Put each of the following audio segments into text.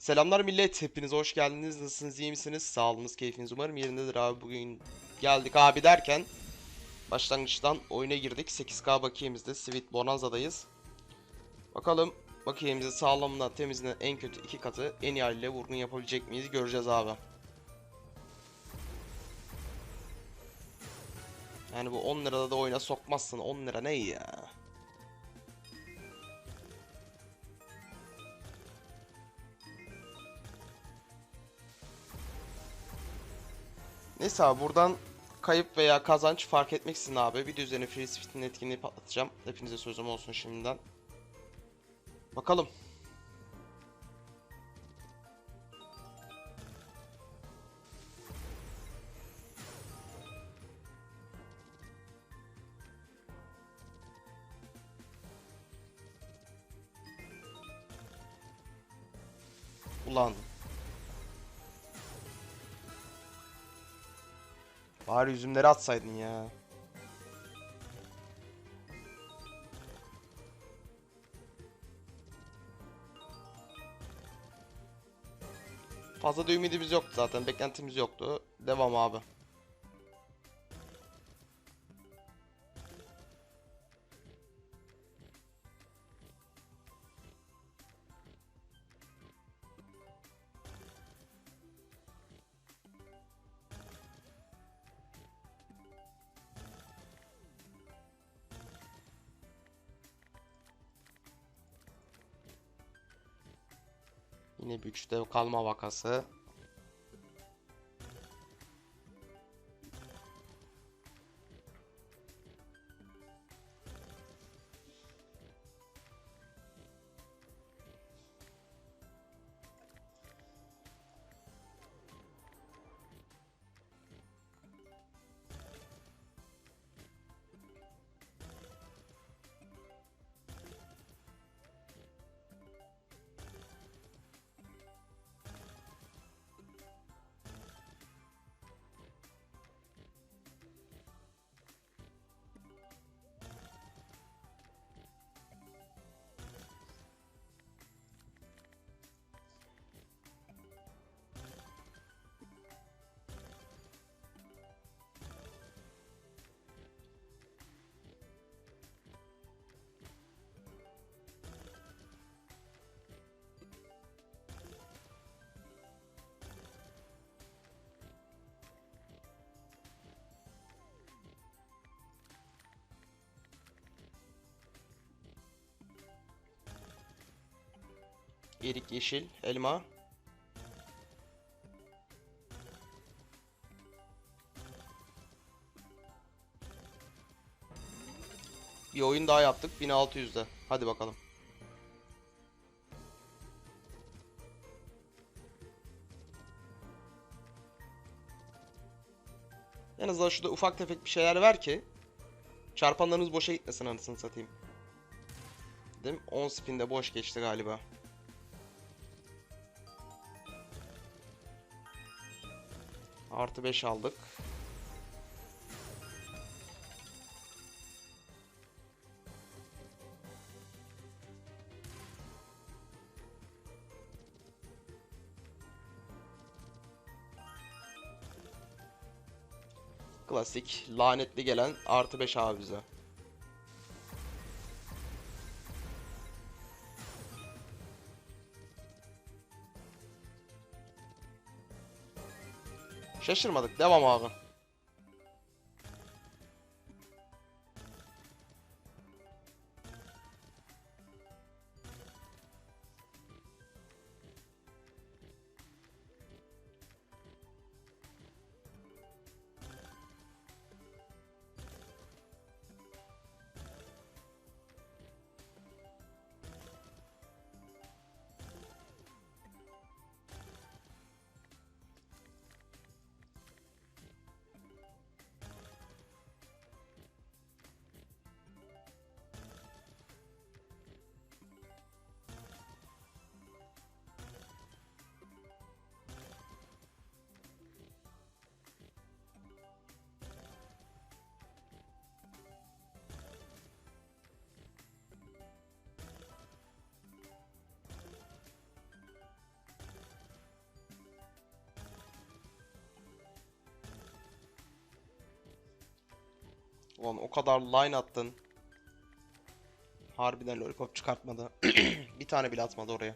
Selamlar millet, hepiniz hoş geldiniz. Nasılsınız, iyi misiniz? Sağlığınız, keyfiniz umarım yerindedir abi. Bugün geldik abi derken başlangıçtan oyuna girdik. 8K bakiyemizde Sweet Bonanza'dayız. Bakalım bakiyemizin sağlamına, temizliğine en kötü iki katı en iyi haliyle vurgun yapabilecek miyiz göreceğiz abi. Yani bu 10 lirada da oyuna sokmazsın. 10 lira ne ya? Neyse abi buradan kayıp veya kazanç fark etmeksizin abi. Video üzerine Free Spit'in etkinliği patlatacağım. Hepinize sözüm olsun şimdiden. Bakalım. Ulan. Bari üzümleri atsaydın ya. Fazla da ümidimiz yoktu zaten. Beklentimiz yoktu. Devam abi. Yine bir üçte kalma vakası. Erik yeşil, elma. Bir oyun daha yaptık 1600'de. Hadi bakalım. En azından şurada ufak tefek bir şeyler ver ki çarpanlarınız boşa gitmesin anasını satayım. Değil mi? 10 spinde boş geçti galiba. Artı 5 aldık. Klasik lanetli gelen artı 5 abi bize. Şaşırmadık. Devam abi. Ulan o kadar line attın. Harbiden lollipop çıkartmadı. bir tane bile atmadı oraya.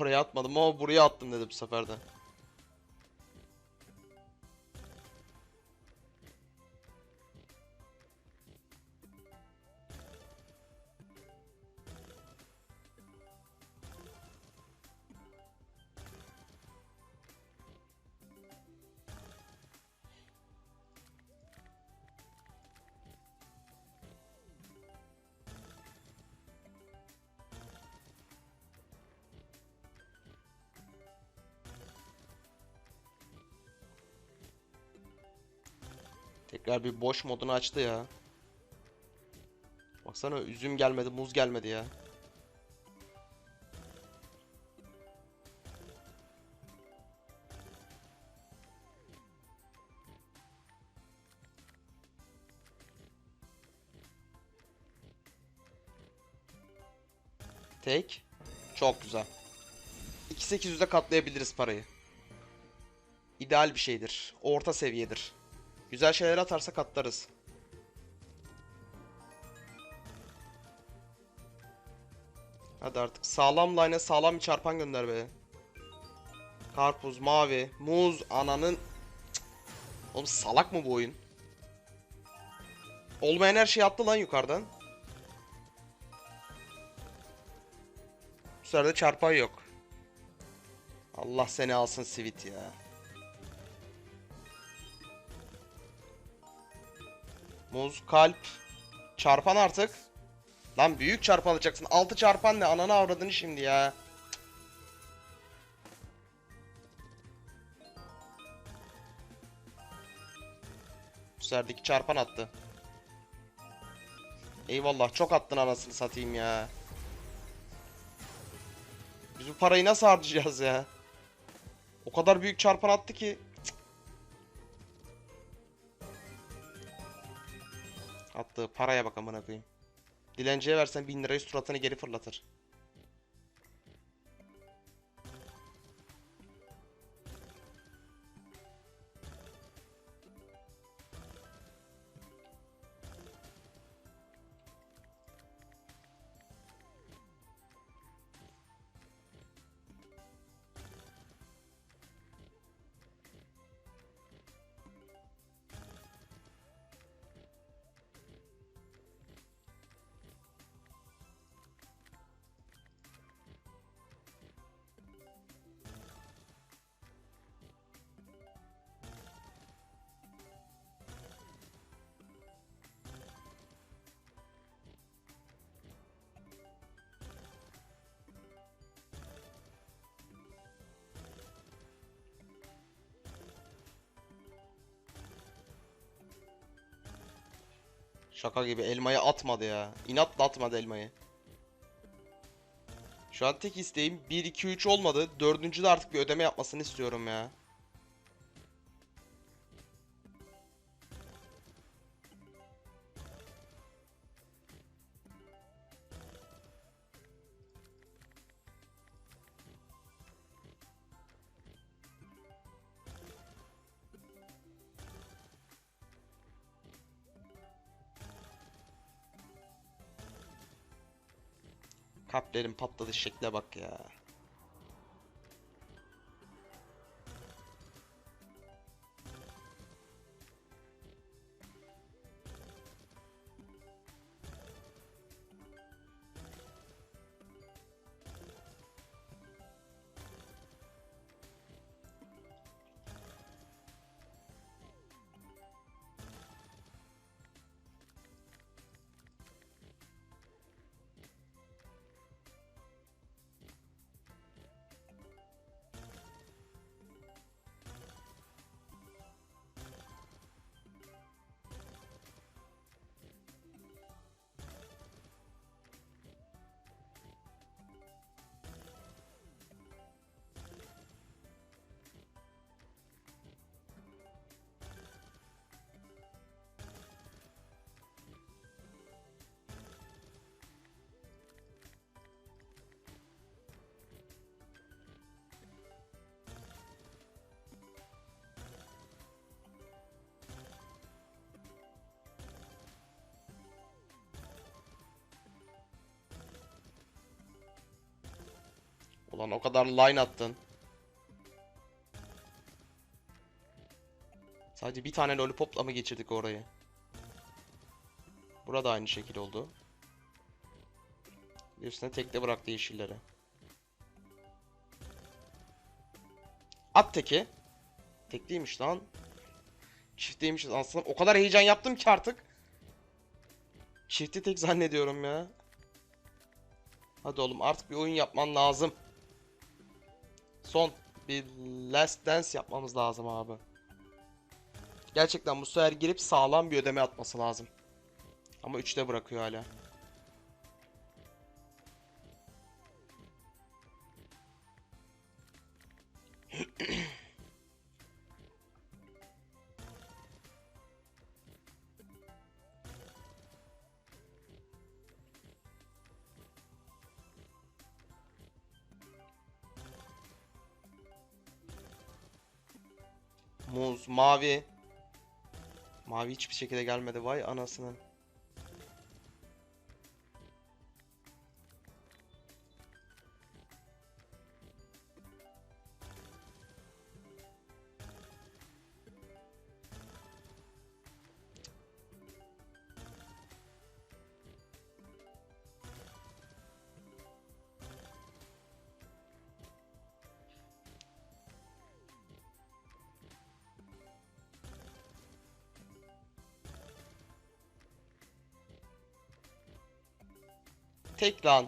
Oraya atmadım ama buraya attım dedi bu sefer de. Tekrar bir boş modunu açtı ya. Baksana üzüm gelmedi, muz gelmedi ya. Tek. Çok güzel. 2800'e katlayabiliriz parayı. İdeal bir şeydir. Orta seviyedir. Güzel şeyler atarsa katlarız. Hadi artık sağlam line'e sağlam bir çarpan gönder be. Karpuz, mavi, muz, ananın... Cık. Oğlum salak mı bu oyun? Olmayan her şeyi attı lan yukarıdan. Bu sefer de çarpan yok. Allah seni alsın Sweet ya. Muz, kalp. Çarpan artık. Lan büyük çarpan alacaksın. 6 çarpan ne? Ananı avradını şimdi ya. Bu seferdeki çarpan attı. Eyvallah çok attın anasını satayım ya. Biz bu parayı nasıl harcayacağız ya? O kadar büyük çarpan attı ki. Attığı paraya bak amına koyayım. Dilenciye versen 1000 lirayı suratını geri fırlatır. Şaka gibi elmayı atmadı ya. İnatla atmadı elmayı. Şu an tek isteğim 1 2 3 olmadı. Dördüncü de artık bir ödeme yapmasını istiyorum ya. Kalplerin patladı şekle bak ya. Ulan o kadar line attın. Sadece bir tane lollipopla mı geçirdik orayı? Burada aynı şekil oldu. Bir Üstüne tekte bıraktı yeşilleri. At teki. Tekliymiş lan. Çiftiymiş aslında. O kadar heyecan yaptım ki artık. Çifti tek zannediyorum ya. Hadi oğlum artık bir oyun yapman lazım. Son bir last dance yapmamız lazım abi. Gerçekten bu sefer girip sağlam bir ödeme atması lazım. Ama 3'te bırakıyor hala. Mavi. Mavi hiçbir şekilde gelmedi. Vay anasını. Tek lan.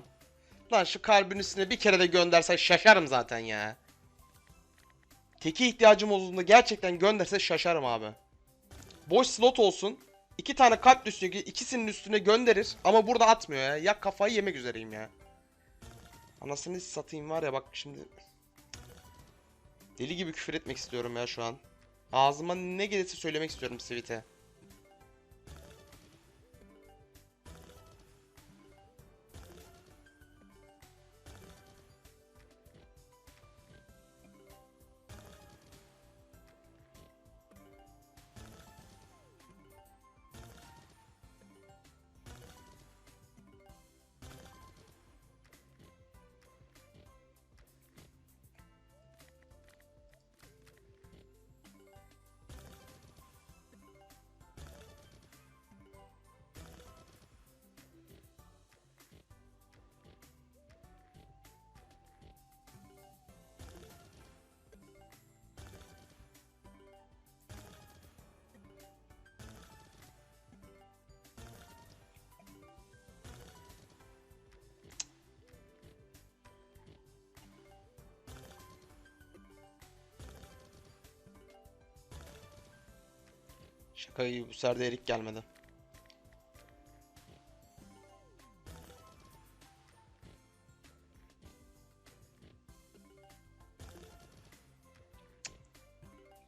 Lan şu kalbin üstüne bir kere de gönderse şaşarım zaten ya. Teki ihtiyacım olduğunda gerçekten gönderse şaşarım abi. Boş slot olsun. iki tane kalp üstüne ikisinin üstüne gönderir ama burada atmıyor ya. Ya kafayı yemek üzereyim ya. Anasını satayım var ya bak şimdi. Deli gibi küfür etmek istiyorum ya şu an. Ağzıma ne gelirse söylemek istiyorum Sweet'e. Şaka gibi bu sefer erik gelmedi.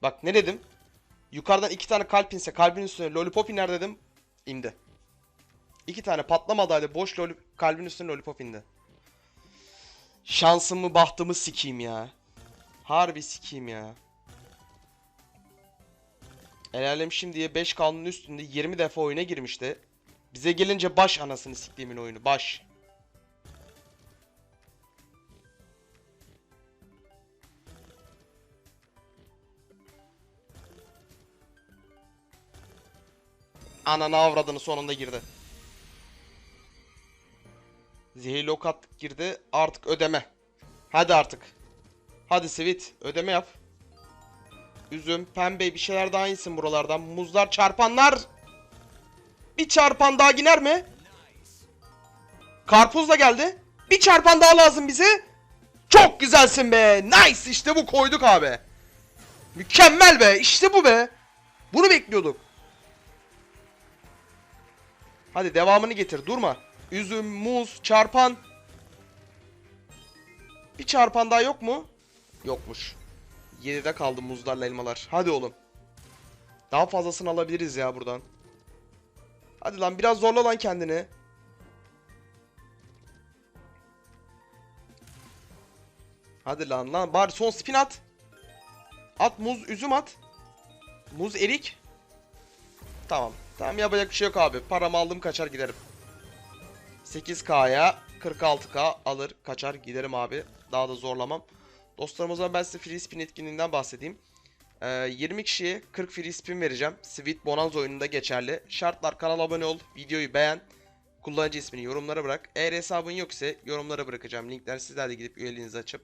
Bak ne dedim? Yukarıdan iki tane kalp inse kalbin üstüne lollipop iner dedim. İndi. İki tane patlamadaydı boş loli kalbin üstüne lollipop indi. Şansımı bahtımı sikeyim ya. Harbi sikeyim ya. El alem şimdiye 5 kanunun üstünde 20 defa oyuna girmişti. Bize gelince baş anasını siktiğimin oyunu. Baş. Ananı avradını sonunda girdi. Zehirli ok attık girdi. Artık ödeme. Hadi artık. Hadi Sweet ödeme yap. Üzüm, pembe bir şeyler daha insin buralardan. Muzlar, çarpanlar. Bir çarpan daha giner mi? Karpuz da geldi. Bir çarpan daha lazım bize. Çok güzelsin be. Nice işte bu koyduk abi. Mükemmel be. İşte bu be. Bunu bekliyorduk. Hadi devamını getir. Durma. Üzüm, muz, çarpan. Bir çarpan daha yok mu? Yokmuş. 7'de kaldı muzlarla elmalar. Hadi oğlum. Daha fazlasını alabiliriz ya buradan. Hadi lan biraz zorla lan kendini. Hadi lan lan bari son spin at. At muz üzüm at. Muz erik. Tamam. Tamam yapacak bir şey yok abi. Paramı aldım kaçar giderim. 8K'ya 46k alır kaçar giderim abi. Daha da zorlamam. Dostlarım o zaman ben size free spin etkinliğinden bahsedeyim. Ee, 20 kişiye 40 free spin vereceğim. Sweet Bonanza oyununda geçerli. Şartlar kanala abone ol, videoyu beğen, kullanıcı ismini yorumlara bırak. Eğer hesabın yok ise yorumlara bırakacağım. Linkler sizler de gidip üyeliğinizi açıp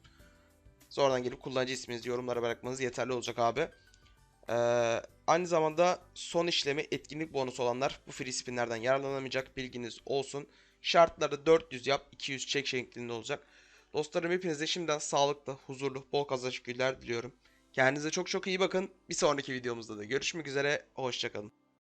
sonradan gelip kullanıcı isminizi yorumlara bırakmanız yeterli olacak abi. Ee, aynı zamanda son işlemi etkinlik bonusu olanlar bu free spinlerden yararlanamayacak bilginiz olsun. Şartları 400 yap 200 çek şeklinde olacak. Dostlarım hepinize şimdiden sağlıklı, huzurlu, bol kazançlı günler diliyorum. Kendinize çok çok iyi bakın. Bir sonraki videomuzda da görüşmek üzere. Hoşçakalın.